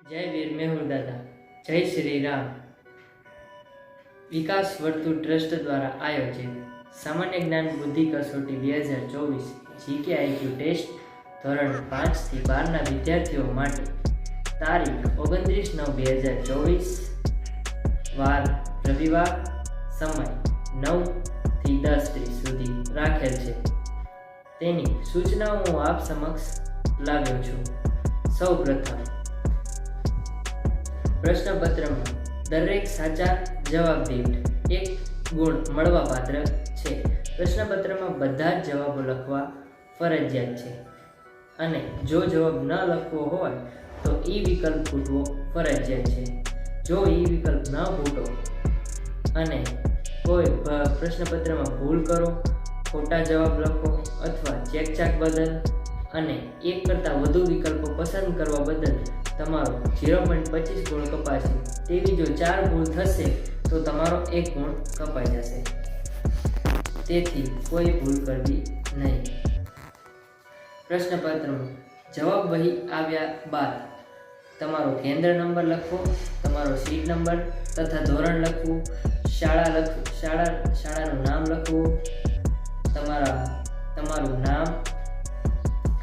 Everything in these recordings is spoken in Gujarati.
જય વીર મેહુલ દાદા, જય શ્રી રામ. વિકાસ વર્તુળ ટ્રસ્ટ દ્વારા આયોજિત સામાન્ય જ્ઞાન બુદ્ધિ કસોટી બે હજાર ચોવીસ જીકે આઈક્યુ ટેસ્ટ ધોરણ પાંચથી બારના વિદ્યાર્થીઓ માટે તારીખ ઓગણત્રીસ નવ બે હજાર ચોવીસ વાર રવિવાર સમય નવથી દસ ત્રીસ સુધી રાખેલ છે. તેની સૂચનાઓ હું આપ સમક્ષ લાવ્યો છું. સૌ પ્રથમ પ્રશ્નપત્રમાં દરેક સાચા જવાબ દીઠ એક ગુણ મળવાપાત્ર છે. પ્રશ્નપત્રમાં બધા જ જવાબો લખવા ફરજિયાત છે. અને જો જવાબ ન લખવો હોય, તો ઈ વિકલ્પ ફૂટવો ફરજિયાત છે. જો ઈ વિકલ્પ ન ફૂટો અને કોઈ પ્રશ્નપત્રમાં ભૂલ કરો, ખોટા જવાબ લખો અથવા ચેકચાક બદલ અને એક કરતાં વધુ વિકલ્પો પસંદ કરવા બદલ તમારો ઝીરો પોઈન્ટ પચીસ ગુણ કપાશે. તેવી જો ચાર ભૂલ થશે, તો તમારો એક ગુણ કપાઈ જશે. તેથી કોઈ ભૂલ કરવી નહીં. પ્રશ્નપત્રમાં જવાબ વહી આવ્યા બાદ તમારો કેન્દ્ર નંબર લખવો, તમારો સીટ નંબર તથા ધોરણ લખવું, શાળા લખ, શાળા, શાળાનું નામ લખવું, તમારા, તમારું નામ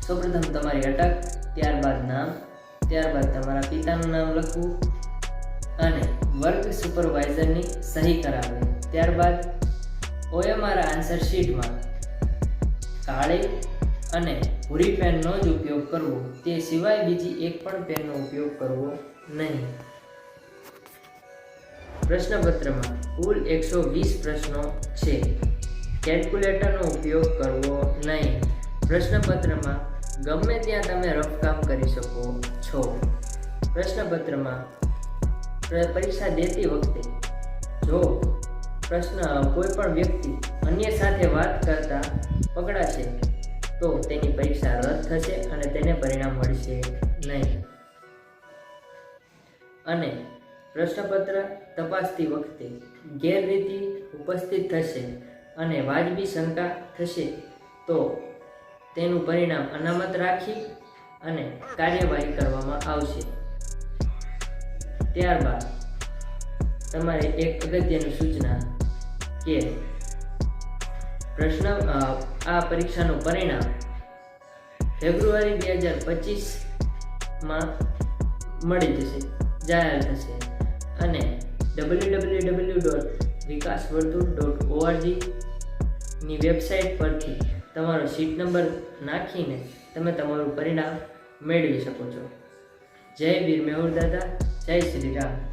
સૌપ્રથમ તમારી અટક, ત્યારબાદ નામ, ત્યારબાદ તમારા પિતાનું નામ લખવું અને વર્ક સુપરવાઇઝરની સહી કરાવવી. ત્યારબાદ ઓએમઆર આન્સર શીટમાં કાળી અને ભૂરી પેનનો જ ઉપયોગ કરવો. તે સિવાય બીજી એક પણ પેનનો ઉપયોગ કરવો નહીં. પ્રશ્નપત્રમાં કુલ એકસો વીસ પ્રશ્નો છે. કેલ્ક્યુલેટરનો ઉપયોગ કરવો નહીં. પ્રશ્નપત્રમાં ગમે ત્યાં તમે રફ કામ કરી શકો છો. પ્રશ્નપત્રમાં પરીક્ષા દેતી વખતે, જો પ્રશ્ન કોઈ પણ વ્યક્તિ અન્ય સાથે વાત કરતા પકડાશે, તો તેની પરીક્ષા રદ થશે અને તેને પરિણામ મળશે નહીં. અને પ્રશ્નપત્ર તપાસતી વખતે ગેરરીતિ ઉપસ્થિત થશે અને વાજબી શંકા થશે, તો તેનું પરિણામ અનામત રાખી અને કાર્યવાહી કરવામાં આવશે. ત્યારબાદ તમારે એક અગત્યની સૂચના કે પ્રશ્ન આ પરીક્ષાનું પરિણામ ફેબ્રુઆરી બે હજાર પચીસમાં મળી જશે, જાહેર થશે અને W W W dot Vikas Vartul dot ઓઆરજીની website પરથી તમારો સીટ નંબર નાખીને તમે તમારું પરિણામ મેળવી શકો છો. જય વીર મેહુર દાદા, જય શ્રી રામ.